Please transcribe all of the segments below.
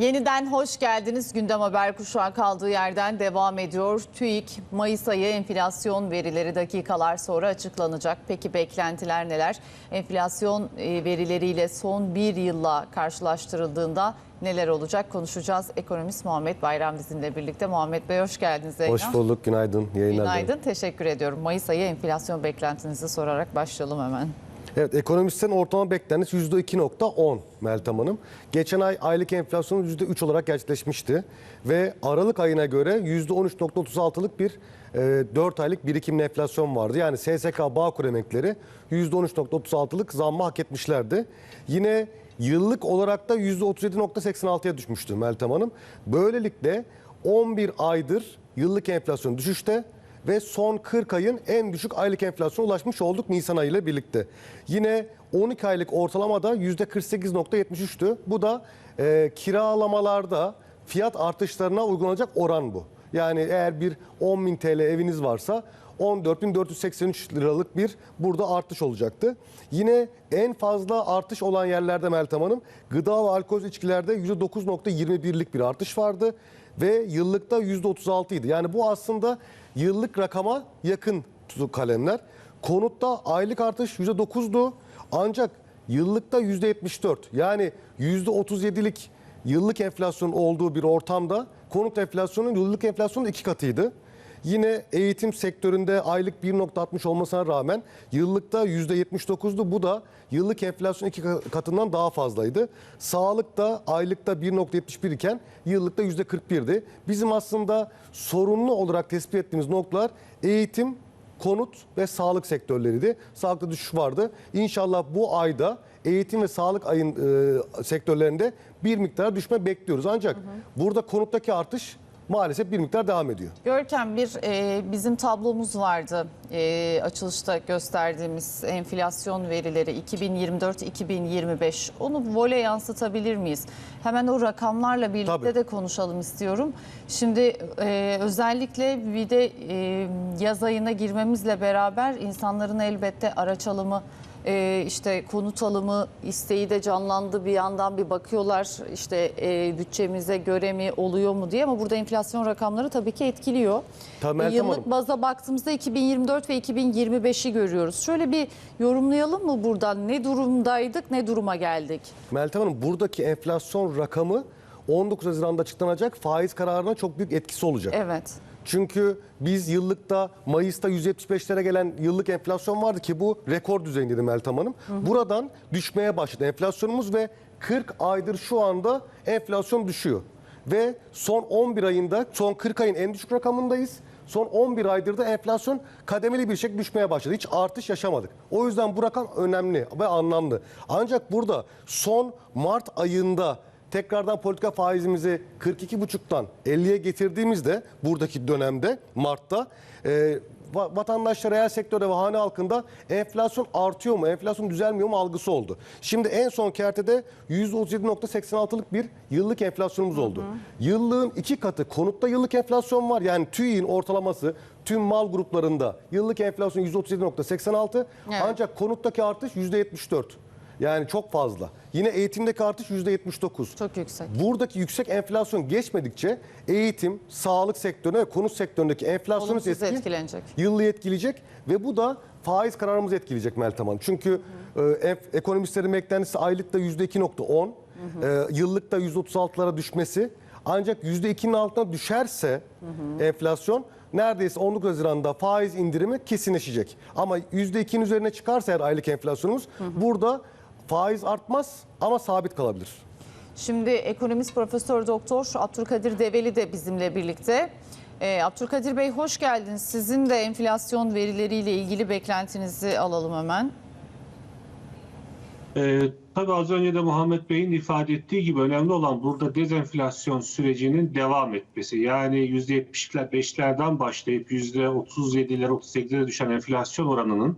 Yeniden hoş geldiniz. Gündem Haber Kuşağı kaldığı yerden devam ediyor. TÜİK Mayıs ayı enflasyon verileri dakikalar sonra açıklanacak. Peki beklentiler neler? Enflasyon e, verileriyle son bir yılla karşılaştırıldığında neler olacak konuşacağız. Ekonomist Muhammed Bayram bizimle birlikte. Muhammed Bey hoş geldiniz. Zeynep. Hoş bulduk, günaydın. Yayınlar. Günaydın, teşekkür ediyorum. Mayıs ayı enflasyon beklentinizi sorarak başlayalım hemen. Evet, ekonomistlerin ortalama beklentisi %2.10 Meltem Hanım. Geçen ay aylık enflasyon %3 olarak gerçekleşmişti. Ve Aralık ayına göre %13.36'lık bir e, 4 aylık birikimli enflasyon vardı. Yani SSK Bağkur emekleri %13.36'lık zammı hak etmişlerdi. Yine yıllık olarak da %37.86'ya düşmüştü Meltem Hanım. Böylelikle 11 aydır yıllık enflasyon düşüşte ve son 40 ayın en düşük aylık enflasyona ulaşmış olduk Nisan ayı ile birlikte. Yine 12 aylık ortalamada %48.73'tü. Bu da e, kiralamalarda fiyat artışlarına uygulanacak oran bu. Yani eğer bir 10.000 TL eviniz varsa 14.483 liralık bir burada artış olacaktı. Yine en fazla artış olan yerlerde Meltem Hanım gıda ve alkol içkilerde %9.21'lik bir artış vardı ve yıllıkta %36 idi. Yani bu aslında yıllık rakama yakın kalemler. Konutta aylık artış %9'du ancak yıllıkta %74 yani %37'lik yıllık enflasyon olduğu bir ortamda konut enflasyonun yıllık enflasyonun iki katıydı. Yine eğitim sektöründe aylık 1.60 olmasına rağmen yıllıkta %79'du. Bu da yıllık enflasyon iki katından daha fazlaydı. Sağlıkta aylıkta 1.71 iken yıllıkta %41'di. Bizim aslında sorunlu olarak tespit ettiğimiz noktalar eğitim, konut ve sağlık sektörleriydi. Sağlıkta düşüş vardı. İnşallah bu ayda eğitim ve sağlık ayın e, sektörlerinde bir miktar düşme bekliyoruz. Ancak burada konuttaki artış maalesef bir miktar devam ediyor. Görkem bir e, bizim tablomuz vardı e, açılışta gösterdiğimiz enflasyon verileri 2024-2025 onu vole yansıtabilir miyiz? Hemen o rakamlarla birlikte Tabii. de konuşalım istiyorum. Şimdi e, özellikle bir de e, yaz ayına girmemizle beraber insanların elbette araç alımı e, işte konut alımı isteği de canlandı bir yandan bir bakıyorlar işte e, bütçemize göre mi oluyor mu diye ama burada enflasyon rakamları tabii ki etkiliyor. Tabii E, Yıllık Hanım. baza baktığımızda 2024 ve 2025'i görüyoruz. Şöyle bir yorumlayalım mı buradan ne durumdaydık ne duruma geldik? Meltem Hanım buradaki enflasyon rakamı 19 Haziran'da açıklanacak faiz kararına çok büyük etkisi olacak. Evet. Çünkü biz yıllıkta Mayıs'ta 175'lere gelen yıllık enflasyon vardı ki bu rekor düzeyindeydi Meltem Hanım. Buradan düşmeye başladı enflasyonumuz ve 40 aydır şu anda enflasyon düşüyor. Ve son 11 ayında son 40 ayın en düşük rakamındayız. Son 11 aydır da enflasyon kademeli bir şekilde düşmeye başladı. Hiç artış yaşamadık. O yüzden bu rakam önemli ve anlamlı. Ancak burada son Mart ayında tekrardan politika faizimizi 42,5'tan 50'ye getirdiğimizde buradaki dönemde Mart'ta e, va- vatandaşlar reel sektörde ve hane halkında enflasyon artıyor mu, enflasyon düzelmiyor mu algısı oldu. Şimdi en son kertede %37.86'lık bir yıllık enflasyonumuz oldu. Yıllığın iki katı konutta yıllık enflasyon var. Yani TÜİ'nin ortalaması tüm mal gruplarında yıllık enflasyon %37.86 Evet. ancak konuttaki artış %74. Yani çok fazla. Yine eğitimdeki artış %79. Çok yüksek. Buradaki yüksek enflasyon geçmedikçe eğitim, sağlık sektörüne ve konut sektöründeki enflasyon Olumsuz etki etkilenecek. yıllığı etkileyecek ve bu da faiz kararımızı etkileyecek Meltem Hanım. Çünkü e, ekonomistlerin beklentisi aylıkta %2.10, e, yıllıkta %36'lara düşmesi ancak %2'nin altına düşerse enflasyon neredeyse 19 Haziran'da faiz indirimi kesinleşecek. Ama %2'nin üzerine çıkarsa eğer aylık enflasyonumuz burada faiz artmaz ama sabit kalabilir. Şimdi ekonomist profesör doktor Abdülkadir Develi de bizimle birlikte. Ee, Abdülkadir Bey hoş geldiniz. Sizin de enflasyon verileriyle ilgili beklentinizi alalım hemen. Ee, tabii az önce de Muhammed Bey'in ifade ettiği gibi önemli olan burada dezenflasyon sürecinin devam etmesi. Yani %70'ler 5'lerden başlayıp %37'lere 38'lere düşen enflasyon oranının e,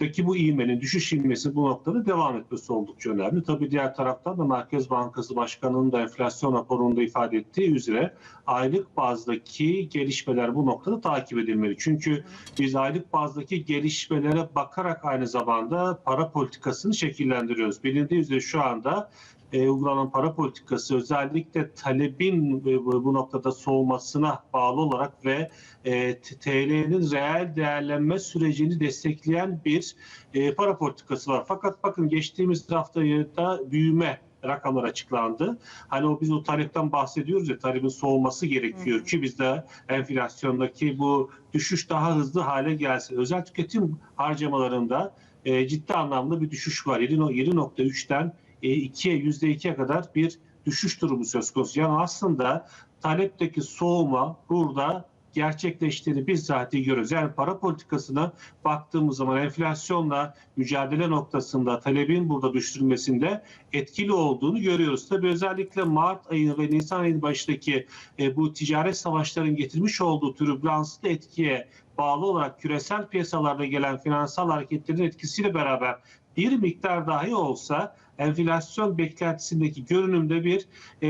daki bu ivmenin düşüş ivmesi bu noktada devam etmesi oldukça önemli. Tabii diğer taraftan da Merkez Bankası Başkanı'nın da enflasyon raporunda ifade ettiği üzere aylık bazdaki gelişmeler bu noktada takip edilmeli. Çünkü biz aylık bazdaki gelişmelere bakarak aynı zamanda para politikasını şekillendiriyoruz. Bilindiği üzere şu anda e, uygulanan para politikası özellikle talebin e, bu noktada soğumasına bağlı olarak ve e, TL'nin reel değerlenme sürecini destekleyen bir e, para politikası var. Fakat bakın geçtiğimiz haftayda büyüme rakamlar açıklandı. Hani o biz o talepten bahsediyoruz ya talebin soğuması gerekiyor ki bizde enflasyondaki bu düşüş daha hızlı hale gelsin. Özel tüketim harcamalarında e, ciddi anlamda bir düşüş var. 7 no- 7.3'ten e, 2'ye %2'ye kadar bir düşüş durumu söz konusu. Yani aslında talepteki soğuma burada gerçekleştiğini bizzat görüyoruz. Yani para politikasına baktığımız zaman enflasyonla mücadele noktasında talebin burada düşürülmesinde etkili olduğunu görüyoruz. Tabii özellikle Mart ayı ve Nisan ayı başındaki e, bu ticaret savaşların getirmiş olduğu türbülanslı etkiye bağlı olarak küresel piyasalarda gelen finansal hareketlerin etkisiyle beraber bir miktar dahi olsa enflasyon beklentisindeki görünümde bir e,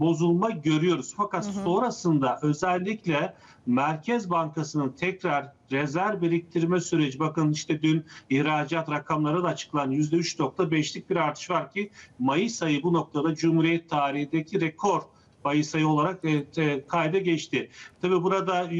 bozulma görüyoruz. Fakat sonrasında özellikle Merkez Bankası'nın tekrar rezerv biriktirme süreci bakın işte dün ihracat rakamları da açıklandı. %3.5'lik bir artış var ki Mayıs ayı bu noktada Cumhuriyet tarihindeki rekor Mayıs ayı olarak e, e, kayda geçti. Tabii burada e,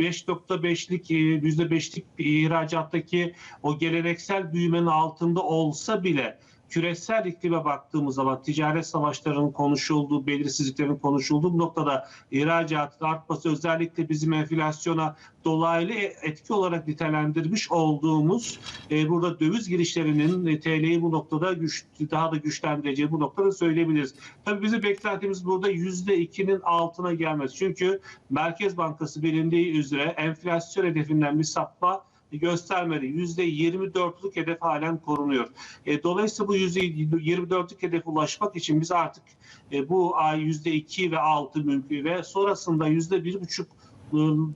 5.5'lik e, %5'lik bir ihracattaki o geleneksel büyümenin altında olsa bile küresel iklime baktığımız zaman ticaret savaşlarının konuşulduğu, belirsizliklerin konuşulduğu noktada ihracatın artması özellikle bizim enflasyona dolaylı etki olarak nitelendirmiş olduğumuz e, burada döviz girişlerinin e, TL'yi bu noktada güç, daha da güçlendireceği bu noktada söyleyebiliriz. Tabii bizim beklentimiz burada %2'nin altına gelmesi. Çünkü Merkez Bankası bilindiği üzere enflasyon hedefinden bir sapma göstermedi. %24'lük hedef halen korunuyor. E, dolayısıyla bu %24'lük hedefe ulaşmak için biz artık e, bu ay %2 ve 6 mümkün ve sonrasında %1,5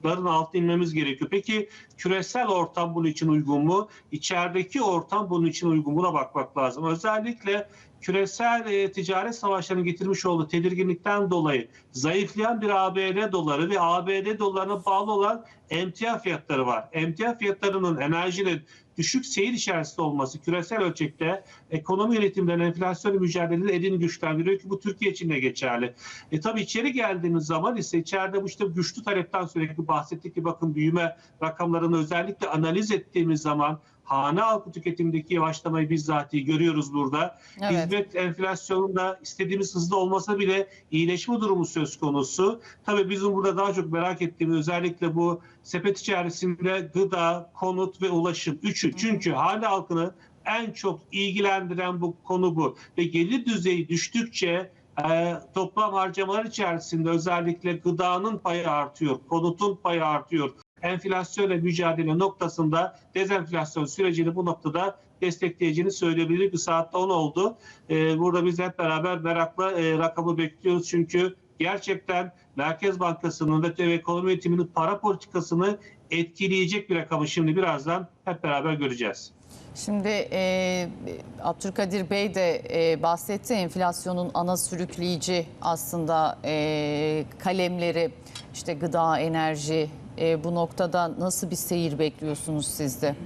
ların altına inmemiz gerekiyor. Peki küresel ortam bunun için uygun mu? İçerideki ortam bunun için uygun mu? Buna bakmak lazım. Özellikle küresel e, ticaret savaşlarının getirmiş olduğu tedirginlikten dolayı zayıflayan bir ABD doları ve ABD dolarına bağlı olan emtia fiyatları var. Emtia fiyatlarının enerjinin düşük seyir içerisinde olması küresel ölçekte ekonomi yönetimden enflasyonla mücadele elini güçlendiriyor ki bu Türkiye için de geçerli. E tabii içeri geldiğimiz zaman ise içeride bu işte güçlü talepten sürekli bahsettik ki bakın büyüme rakamlarını özellikle analiz ettiğimiz zaman hane halkı tüketimindeki yavaşlamayı bizzati görüyoruz burada. Evet. Hizmet enflasyonunda istediğimiz hızda olmasa bile iyileşme durumu söz konusu. Tabii bizim burada daha çok merak ettiğimiz özellikle bu sepet içerisinde gıda, konut ve ulaşım üçü. Çünkü hane halkını en çok ilgilendiren bu konu bu. Ve gelir düzeyi düştükçe e, toplam harcamalar içerisinde özellikle gıdanın payı artıyor, konutun payı artıyor. Enflasyonla mücadele noktasında dezenflasyon sürecini bu noktada destekleyeceğini söyleyebilir. Bir saatte 10 oldu. E, burada biz hep beraber merakla e, rakamı bekliyoruz. Çünkü gerçekten Merkez Bankası'nın ve ekonomi yönetiminin para politikasını etkileyecek bir rakamı şimdi birazdan hep beraber göreceğiz. Şimdi e, Abdülkadir Bey de e, bahsetti enflasyonun ana sürükleyici aslında e, kalemleri işte gıda, enerji e, bu noktada nasıl bir seyir bekliyorsunuz siz de?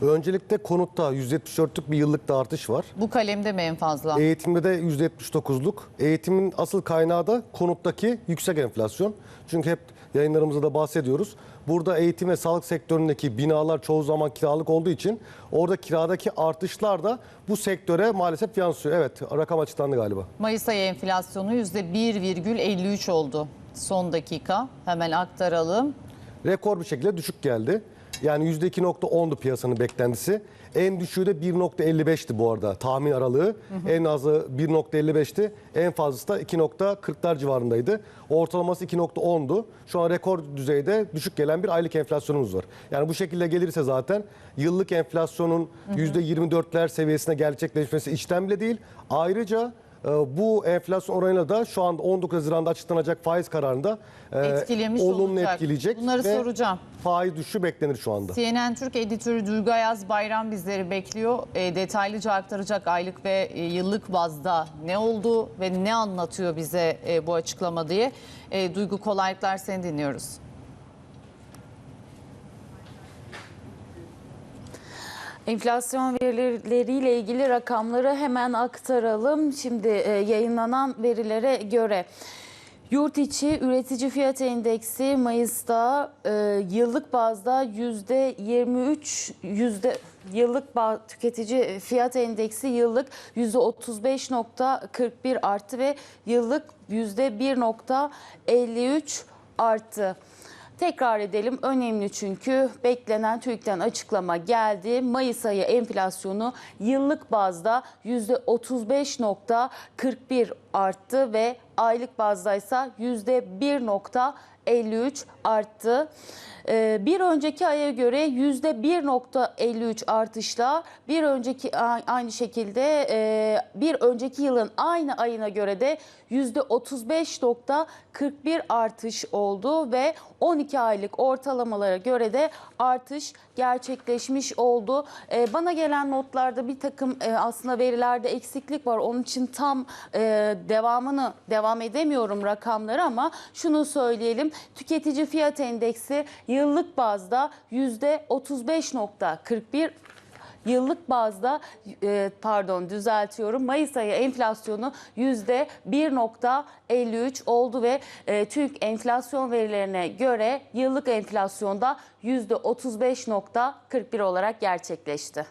Öncelikle konutta %74'lük bir yıllık da artış var. Bu kalemde mi en fazla? Eğitimde de %79'luk. Eğitimin asıl kaynağı da konuttaki yüksek enflasyon. Çünkü hep yayınlarımızda da bahsediyoruz. Burada eğitim ve sağlık sektöründeki binalar çoğu zaman kiralık olduğu için orada kiradaki artışlar da bu sektöre maalesef yansıyor. Evet rakam açıklandı galiba. Mayıs ayı enflasyonu %1,53 oldu. Son dakika hemen aktaralım. Rekor bir şekilde düşük geldi. Yani %2.10'du piyasanın beklentisi. En düşüğü de 1.55'ti bu arada tahmin aralığı. En azı 1.55'ti. En fazlası da 2.40'lar civarındaydı. Ortalaması 2.10'du. Şu an rekor düzeyde düşük gelen bir aylık enflasyonumuz var. Yani bu şekilde gelirse zaten yıllık enflasyonun %24'ler seviyesine gerçekleşmesi içten bile değil. Ayrıca bu enflasyon oranıyla da şu anda 19 Haziran'da açıklanacak faiz kararında e, Etkilemiş olumlu olacak. etkileyecek. Bunları ve soracağım. Faiz düşüşü beklenir şu anda. CNN Türk editörü Duygu Ayaz Bayram bizleri bekliyor. E, detaylıca aktaracak aylık ve e, yıllık bazda ne oldu ve ne anlatıyor bize e, bu açıklama diye. E, Duygu kolaylıklar seni dinliyoruz. Enflasyon verileriyle ilgili rakamları hemen aktaralım. Şimdi e, yayınlanan verilere göre yurt içi üretici fiyat endeksi Mayıs'ta e, yıllık bazda yüzde 23 yüzde yıllık tüketici fiyat endeksi yıllık yüzde 35.41 arttı ve yıllık yüzde 1.53 arttı. Tekrar edelim önemli çünkü beklenen TÜİK'ten açıklama geldi. Mayıs ayı enflasyonu yıllık bazda %35.41 arttı ve aylık bazda ise %1.53 arttı. Ee, Bir önceki aya göre %1.53 artışla bir önceki aynı şekilde e, bir önceki yılın aynı ayına göre de %35.41 artış oldu ve 12 aylık ortalamalara göre de artış gerçekleşmiş oldu. Ee, Bana gelen notlarda bir takım e, aslında verilerde eksiklik var. Onun için tam e, devamını devam edemiyorum rakamları ama şunu söyleyelim. Tüketici fiyat endeksi yıllık bazda %35.41 Yıllık bazda e, pardon düzeltiyorum Mayıs ayı enflasyonu yüzde 1.53 oldu ve e, TÜİK enflasyon verilerine göre yıllık enflasyonda yüzde 35.41 olarak gerçekleşti.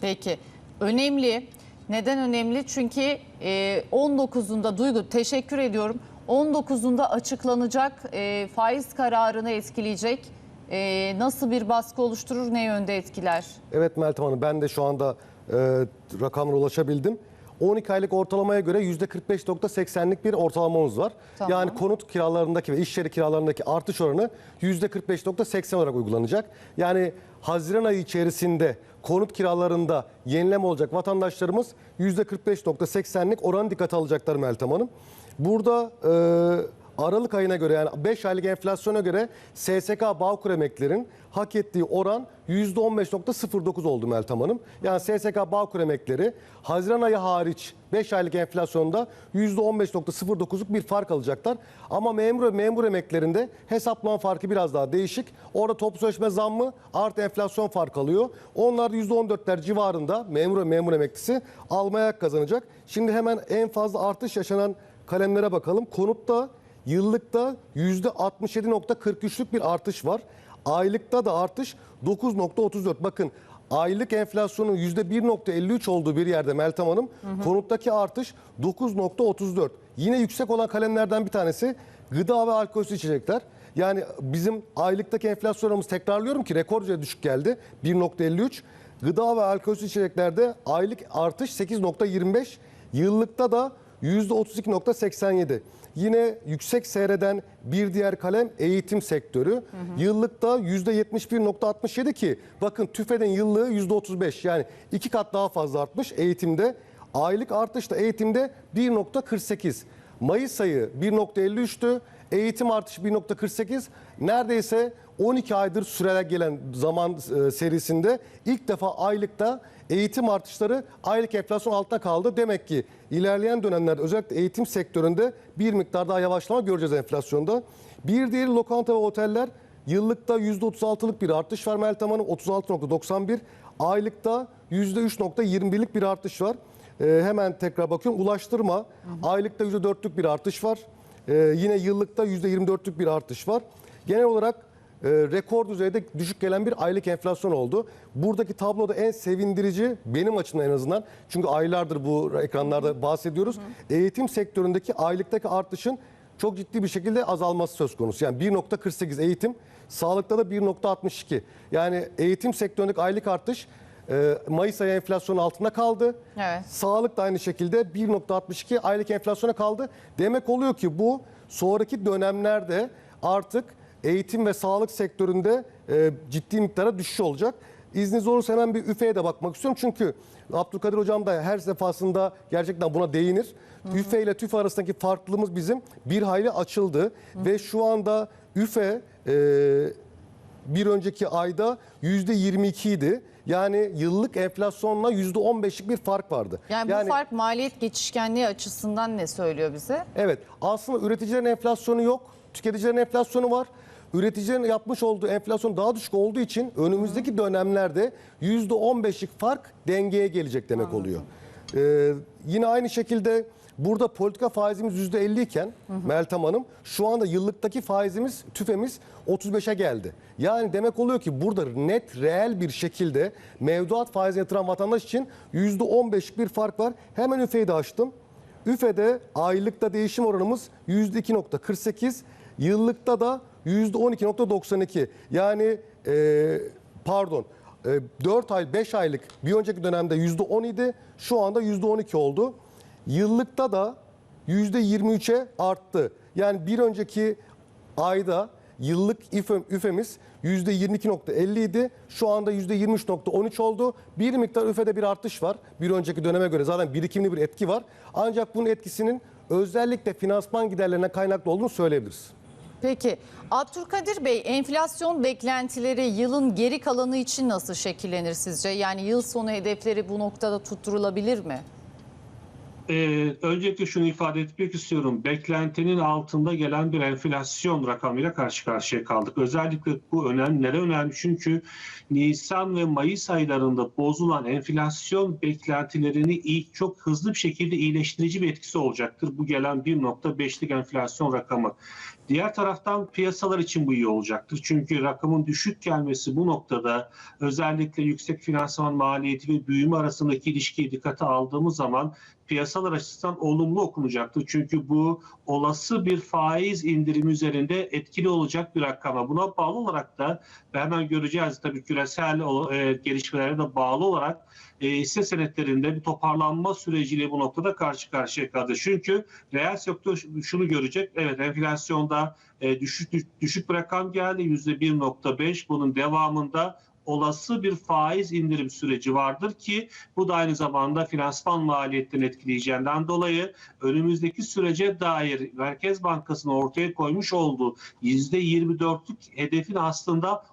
Peki önemli. Neden önemli? Çünkü e, 19'unda Duygu teşekkür ediyorum. 19'unda açıklanacak e, faiz kararını etkileyecek. E, nasıl bir baskı oluşturur, ne yönde etkiler? Evet Meltem Hanım ben de şu anda e, rakamlara ulaşabildim. 12 aylık ortalamaya göre %45.80'lik bir ortalamamız var. Tamam. Yani konut kiralarındaki ve iş yeri kiralarındaki artış oranı %45.80 olarak uygulanacak. Yani Haziran ayı içerisinde konut kiralarında yenileme olacak vatandaşlarımız %45.80'lik oranı dikkate alacaklar Meltem Hanım. Burada e, Aralık ayına göre yani 5 aylık enflasyona göre SSK Bağkur emeklerin hak ettiği oran %15.09 oldu Meltem Hanım. Yani SSK Bağkur emekleri Haziran ayı hariç 5 aylık enflasyonda %15.09'luk bir fark alacaklar. Ama memur ve memur emeklerinde hesaplama farkı biraz daha değişik. Orada toplu sözleşme zammı artı enflasyon farkı alıyor. Onlar %14'ler civarında memur ve memur emeklisi almaya kazanacak. Şimdi hemen en fazla artış yaşanan kalemlere bakalım. Konutta Yıllıkta %67.43'lük bir artış var. Aylıkta da artış 9.34. Bakın aylık enflasyonun %1.53 olduğu bir yerde Meltem Hanım konuttaki artış 9.34. Yine yüksek olan kalemlerden bir tanesi gıda ve alkolsüz içecekler. Yani bizim aylıktaki enflasyonumuz tekrarlıyorum ki rekor düzeyde düşük geldi 1.53. Gıda ve alkolsüz içeceklerde aylık artış 8.25. Yıllıkta da %32.87. Yine yüksek seyreden bir diğer kalem eğitim sektörü. Yıllıkta %71.67 ki bakın TÜFE'nin yıllığı %35 yani iki kat daha fazla artmış eğitimde. Aylık artış da eğitimde 1.48. Mayıs ayı 1.53'tü. Eğitim artışı 1.48. Neredeyse 12 aydır süreler gelen zaman e, serisinde ilk defa aylıkta eğitim artışları aylık enflasyon altında kaldı. Demek ki ilerleyen dönemlerde özellikle eğitim sektöründe bir miktar daha yavaşlama göreceğiz enflasyonda. Bir diğeri lokanta ve oteller yıllıkta %36'lık bir artış var Meltem Hanım 36.91. Aylıkta %3.21'lik bir artış var. Ee, hemen tekrar bakıyorum. Ulaştırma aylıkta %4'lük bir artış var. Ee, yine yıllıkta %24'lük bir artış var. Genel olarak e, rekor düzeyde düşük gelen bir aylık enflasyon oldu. Buradaki tabloda en sevindirici benim açımdan en azından çünkü aylardır bu ekranlarda bahsediyoruz. Eğitim sektöründeki aylıktaki artışın çok ciddi bir şekilde azalması söz konusu. Yani 1.48 eğitim, sağlıkta da 1.62. Yani eğitim sektöründeki aylık artış e, Mayıs ayı enflasyonun altında kaldı. Evet. Sağlık da aynı şekilde 1.62 aylık enflasyona kaldı. Demek oluyor ki bu sonraki dönemlerde artık eğitim ve sağlık sektöründe e, ciddi miktara düşüş olacak. İzniniz olursa hemen bir üfeye de bakmak istiyorum. Çünkü Abdülkadir Hocam da her defasında gerçekten buna değinir. Üfe ile tüfe arasındaki farklılığımız bizim bir hayli açıldı. Ve şu anda üfe e, bir önceki ayda %22 idi. Yani yıllık enflasyonla %15'lik bir fark vardı. Yani, bu fark maliyet geçişkenliği açısından ne söylüyor bize? Evet aslında üreticilerin enflasyonu yok, tüketicilerin enflasyonu var. Üreticilerin yapmış olduğu enflasyon daha düşük olduğu için önümüzdeki dönemlerde %15'lik fark dengeye gelecek demek oluyor. Ee, yine aynı şekilde burada politika faizimiz %50 iken Meltem Hanım şu anda yıllıktaki faizimiz tüfemiz 35'e geldi. Yani demek oluyor ki burada net reel bir şekilde mevduat faizine yatıran vatandaş için %15'lik bir fark var. Hemen üfeyi de açtım. Üfe'de aylıkta değişim oranımız %2.48, yıllıkta da %12.92. Yani e, pardon e, 4 ay 5 aylık bir önceki dönemde %10 idi şu anda %12 oldu. Yıllıkta da %23'e arttı. Yani bir önceki ayda yıllık üfe, üfemiz %22.50 idi. Şu anda %23.13 oldu. Bir miktar üfede bir artış var. Bir önceki döneme göre zaten birikimli bir etki var. Ancak bunun etkisinin özellikle finansman giderlerine kaynaklı olduğunu söyleyebiliriz. Peki Abdülkadir Bey enflasyon beklentileri yılın geri kalanı için nasıl şekillenir sizce? Yani yıl sonu hedefleri bu noktada tutturulabilir mi? Ee, öncelikle şunu ifade etmek istiyorum. Beklentinin altında gelen bir enflasyon rakamıyla karşı karşıya kaldık. Özellikle bu önemli. Neden önemli? Çünkü Nisan ve Mayıs aylarında bozulan enflasyon beklentilerini ilk çok hızlı bir şekilde iyileştirici bir etkisi olacaktır. Bu gelen 1.5'lik enflasyon rakamı. Diğer taraftan piyasalar için bu iyi olacaktır. Çünkü rakamın düşük gelmesi bu noktada özellikle yüksek finansman maliyeti ve büyüme arasındaki ilişkiyi dikkate aldığımız zaman piyasalar açısından olumlu okunacaktır. Çünkü bu olası bir faiz indirimi üzerinde etkili olacak bir rakama. Buna bağlı olarak da ve hemen göreceğiz tabii küresel e, gelişmelere de bağlı olarak e, hisse senetlerinde bir toparlanma süreciyle bu noktada karşı karşıya kaldı. Çünkü reel sektör şunu görecek. Evet enflasyonda e, düşük düşük bir rakam geldi %1.5. Bunun devamında olası bir faiz indirim süreci vardır ki bu da aynı zamanda finansman maliyetlerini etkileyeceğinden dolayı önümüzdeki sürece dair Merkez Bankası'nın ortaya koymuş olduğu %24'lük hedefin aslında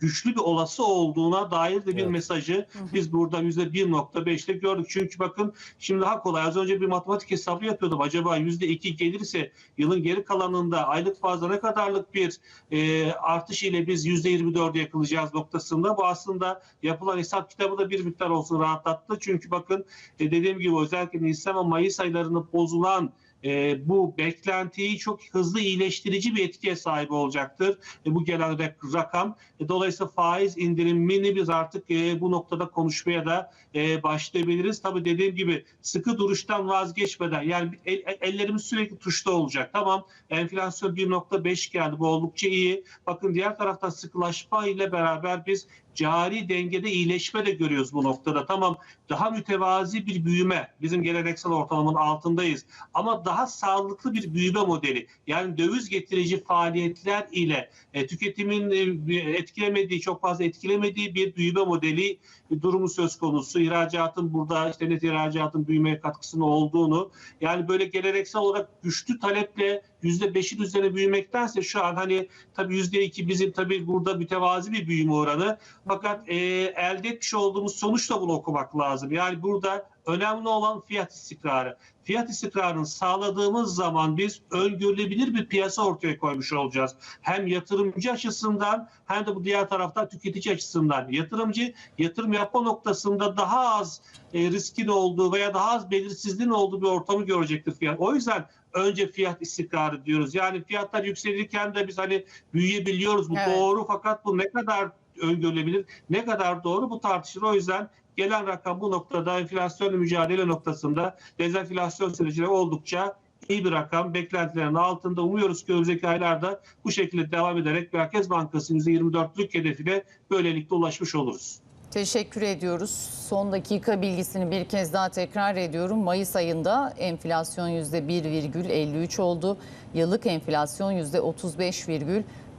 güçlü bir olası olduğuna dair de bir Evet. mesajı biz burada %1.5'te gördük. Çünkü bakın şimdi daha kolay. Az önce bir matematik hesabı yapıyordum. Acaba %2 gelirse yılın geri kalanında aylık fazla ne kadarlık bir e, artış ile biz %24'e yakalayacağız noktasında. Bu aslında yapılan hesap kitabı da bir miktar olsun rahatlattı. Çünkü bakın e, dediğim gibi özellikle Nisan ve Mayıs aylarını bozulan e, bu beklentiyi çok hızlı iyileştirici bir etkiye sahip olacaktır. E, bu gelen rak- rakam. E, dolayısıyla faiz indirimini biz artık e, bu noktada konuşmaya da e, başlayabiliriz. Tabii dediğim gibi sıkı duruştan vazgeçmeden yani el- ellerimiz sürekli tuşta olacak. Tamam enflasyon 1.5 geldi bu oldukça iyi. Bakın diğer taraftan sıkılaşma ile beraber biz cari dengede iyileşme de görüyoruz bu noktada. Tamam daha mütevazi bir büyüme bizim geleneksel ortalamanın altındayız ama daha sağlıklı bir büyüme modeli yani döviz getirici faaliyetler ile e, tüketimin e, etkilemediği çok fazla etkilemediği bir büyüme modeli bir durumu söz konusu. İhracatın burada işte net ihracatın büyümeye katkısının olduğunu yani böyle geleneksel olarak güçlü taleple %5'in üzerine büyümektense şu an hani tabii %2 bizim tabii burada mütevazi bir büyüme oranı. Fakat e, elde etmiş olduğumuz sonuçla bunu okumak lazım. Yani burada önemli olan fiyat istikrarı. Fiyat istikrarını sağladığımız zaman biz öngörülebilir bir piyasa ortaya koymuş olacağız. Hem yatırımcı açısından hem de bu diğer taraftan tüketici açısından. Yatırımcı yatırım yapma noktasında daha az e, riskin olduğu veya daha az belirsizliğin olduğu bir ortamı görecektir fiyat. O yüzden önce fiyat istikrarı diyoruz. Yani fiyatlar yükselirken de biz hani büyüyebiliyoruz. Bu Evet. doğru fakat bu ne kadar öngörülebilir, ne kadar doğru bu tartışılır. O yüzden gelen rakam bu noktada enflasyonla mücadele noktasında dezenflasyon sürecine oldukça iyi bir rakam. Beklentilerin altında umuyoruz ki önümüzdeki aylarda bu şekilde devam ederek Merkez Bankası'nın %24'lük hedefine böylelikle ulaşmış oluruz. Teşekkür ediyoruz. Son dakika bilgisini bir kez daha tekrar ediyorum. Mayıs ayında enflasyon %1,53 oldu. Yıllık enflasyon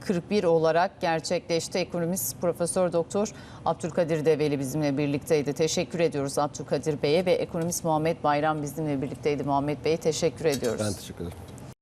%35,41 olarak gerçekleşti. Ekonomist Profesör Doktor Abdülkadir Develi bizimle birlikteydi. Teşekkür ediyoruz Abdülkadir Bey'e ve ekonomist Muhammed Bayram bizimle birlikteydi. Muhammed Bey'e teşekkür ediyoruz. Ben teşekkür ederim.